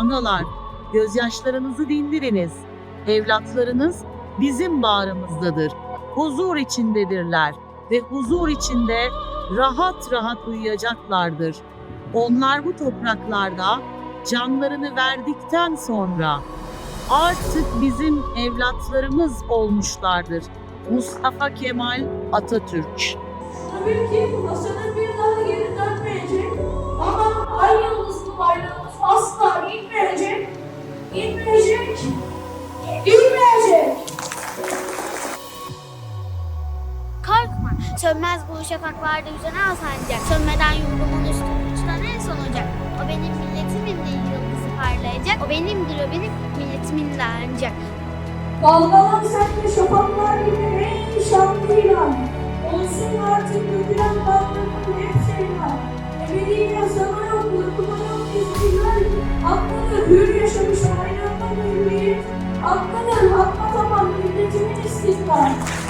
analar, gözyaşlarınızı dindiriniz. Evlatlarınız bizim bağrımızdadır. Huzur içindedirler ve huzur içinde rahat rahat uyuyacaklardır. Onlar bu topraklarda canlarını verdikten sonra artık bizim evlatlarımız olmuşlardır. Mustafa Kemal Atatürk Tabii ki bu masanın bir daha İnmeyecek. İnmeyecek. Korkma, sönmez bu şafaklarda yüzen al sancak. Sönmeden yurdumun üstünde uçtan en son ocak. O benim milletimin de yıldızı parlayacak. O benimdir, o benim milletimin de ancak. Dalgalan sen de şafaklar gibi ey şanlı ilan. Olsun artık dökülen dalgaların hepsi ilan. Ebediyle sana yok, uykuda yok istiklal. Hakkını hür yaşamış point